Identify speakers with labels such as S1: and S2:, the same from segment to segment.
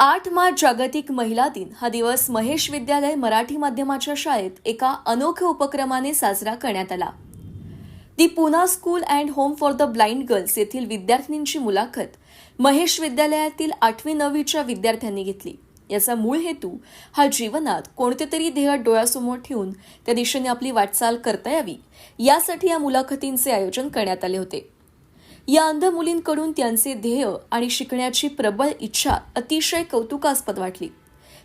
S1: आठ मार्च जागतिक महिला दिन. हा दिवस महेश विद्यालय मराठी माध्यमाच्या शाळेत एका अनोख्या उपक्रमाने साजरा करण्यात आला. The Poona school and home for the blind girls येथील विद्यार्थिनींची मुलाखत महेश विद्यालयातील आठवी नववीच्या विद्यार्थ्यांनी घेतली. याचा मूळ हेतू हा जीवनात कोणते तरी ध्येय डोळ्यासमोर ठेवून त्या दिशेने आपली वाटचाल करता यावी यासाठी या मुलाखतींचे आयोजन करण्यात आले होते. या अंध मुलींकडून त्यांचे ध्येय आणि शिकण्याची प्रबळ इच्छा अतिशय कौतुकास्पद वाटली.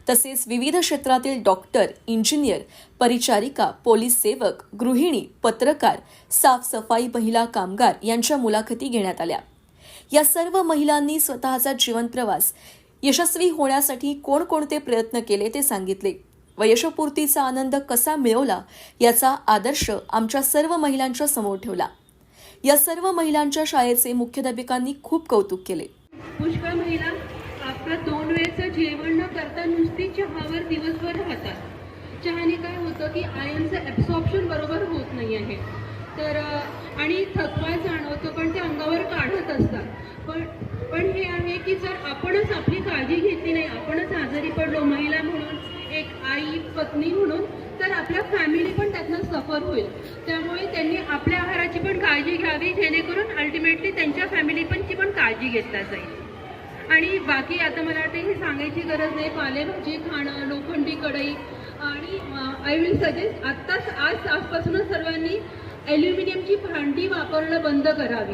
S1: तसेच विविध क्षेत्रातील डॉक्टर इंजिनियर परिचारिका पोलीस सेवक गृहिणी पत्रकार साफसफाई महिला कामगार यांच्या मुलाखती घेण्यात आल्या. या सर्व महिलांनी स्वतःचा जीवन प्रवास यशस्वी होण्यासाठी कोणकोणते प्रयत्न केले ते सांगितले. व यशपूर्तीचा आनंद कसा मिळवला याचा आदर्श आमच्या सर्व महिलांच्या समोर ठेवला. या सर्व महिलांच्या शाळेचे मुख्याध्यापिकांनी खूप कौतुक केले.
S2: पुष्कळ महिला आपला दोन वेळचं जेवण न करता नुसती चहावर दिवसभर राहतात. चहाने काय होतं की आयनचं ॲब्सॉर्प्शन बरोबर होत नाही आहे. तर आणि थकवा जाणवतो पण ते अंगावर काढत असतात. पण पण हे आहे की जर आपणच आपली काळजी घेतली नाही आपणच आजारी पडलो महिला म्हणून एक आई पत्नी म्हणून तर आपल्या फॅमिली पण त्यातनं सफर होईल. त्यामुळे त्यांनी आपल्या आहाराची पण काळजी घ्यावी जेणेकरून अल्टिमेटली त्यांच्या फॅमिली पणची पण काळजी घेतला जाईल. आणि बाकी आता मला वाटते हे सांगायची गरज नाही. पालेभाजी खाणं लोखंडी कढई आणि आय विल सजेस्ट आत्ताच आज आजपासूनच सर्वांनी ॲल्युमिनियमची भांडी वापरणं बंद करावी.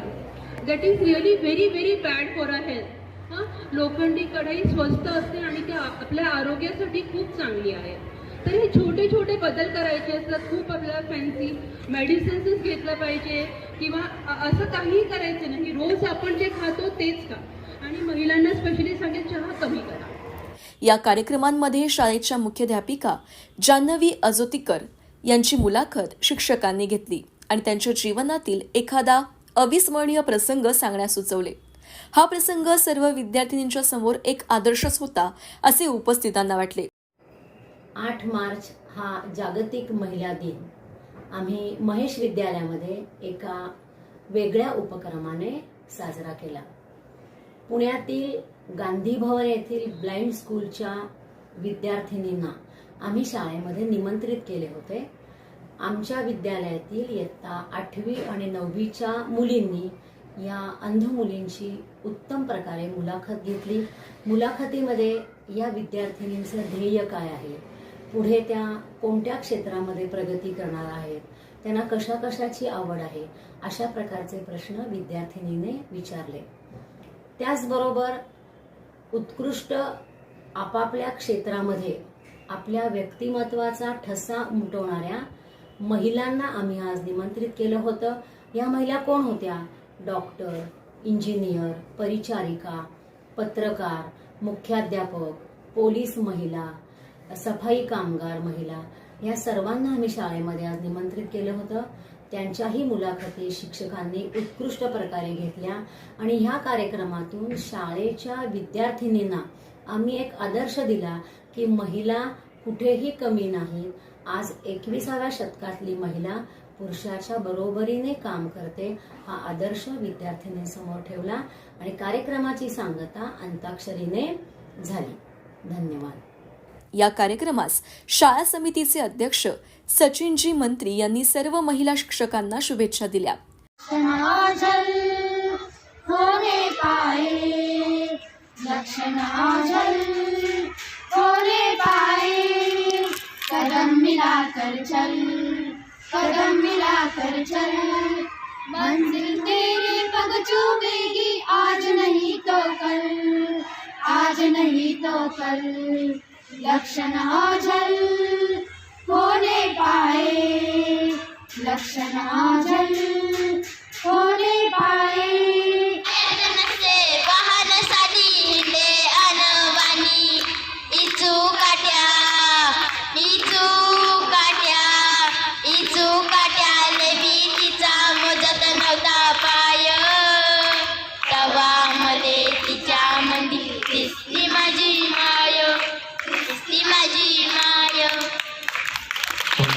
S2: That is really very very bad for a health हां? लोखंडी कढई स्वस्त असते आणि ते आपल्या आरोग्यासाठी खूप चांगली आहे. तर हे छोटे छोटे बदल करायचे असतात. खूप आपल्याला फॅन्सी मेडिसिन्सच घेतलं पाहिजे किंवा असं काहीही करायचं नाही. रोज आपण जे खातो तेच का आणि महिलांना स्पेशली सांगेल चहा कमी करा.
S1: या कार्यक्रमांमध्ये शाळेच्या मुख्याध्यापिका जान्हवी अजोतीकर यांची मुलाखत शिक्षकांनी घेतली आणि त्यांच्या जीवनातील एखादा अविस्मरणीय प्रसंग सांगण्यास सुचवले. हा प्रसंग सर्व विद्यार्थिनींच्या समोर एक आदर्शच होता असे उपस्थितांना वाटले.
S3: आठ मार्च हा जागतिक महिला दिन. आम्ही महेश विद्यालयामध्ये एका वेगळ्या उपक्रमाने साजरा केला. पुण्यातील गांधी भवन येथील ब्लाइंड स्कूलच्या विद्यार्थिनींना आम्ही शाळेमध्ये निमंत्रित केले होते. आमच्या विद्यालयातील इयत्ता आठवी आणि नववीच्या मुलींनी या अंध मुलींची उत्तम प्रकारे मुलाखत घेतली. मुलाखतीमध्ये या विद्यार्थिनींचं ध्येय काय आहे? पुढे त्या कोणत्या क्षेत्रामध्ये प्रगती करणार आहेत त्यांना कशा कशाची आवड आहे अशा प्रकारचे प्रश्न विद्यार्थिनीने विचारले. त्याचबरोबर उत्कृष्ट आपापल्या क्षेत्रामध्ये आपल्या व्यक्तिमत्वाचा ठसा उमटवणाऱ्या महिलांना आम्ही आज निमंत्रित केलं होतं. या महिला कोण होत्या? डॉक्टर इंजिनियर परिचारिका पत्रकार मुख्याध्यापक पोलीस महिला सफाई कामगार महिला या सर्वांना आम्ही शाळेमध्ये आज निमंत्रित केलं होतं. त्यांच्याही मुलाखती शिक्षकांनी उत्कृष्ट प्रकारे घेतल्या आणि ह्या कार्यक्रमातून शाळेच्या विद्यार्थिनींना आम्ही एक आदर्श दिला की महिला कुठेही कमी नाही. आज एकविसाव्या शतकातली महिला पुरुषाच्या बरोबरीने काम करते हा आदर्श विद्यार्थिनींसमोर ठेवला आणि कार्यक्रमाची सांगता अंताक्षरीने झाली. धन्यवाद.
S1: या कार्यक्रमास शाळा समितीचे अध्यक्ष सचिनजी मंत्री यांनी सर्व महिला शिक्षकांना शुभेच्छा दिल्या.
S4: आज नहीं तो कल. लक्षण नहीं होने पाए लक्षणाजल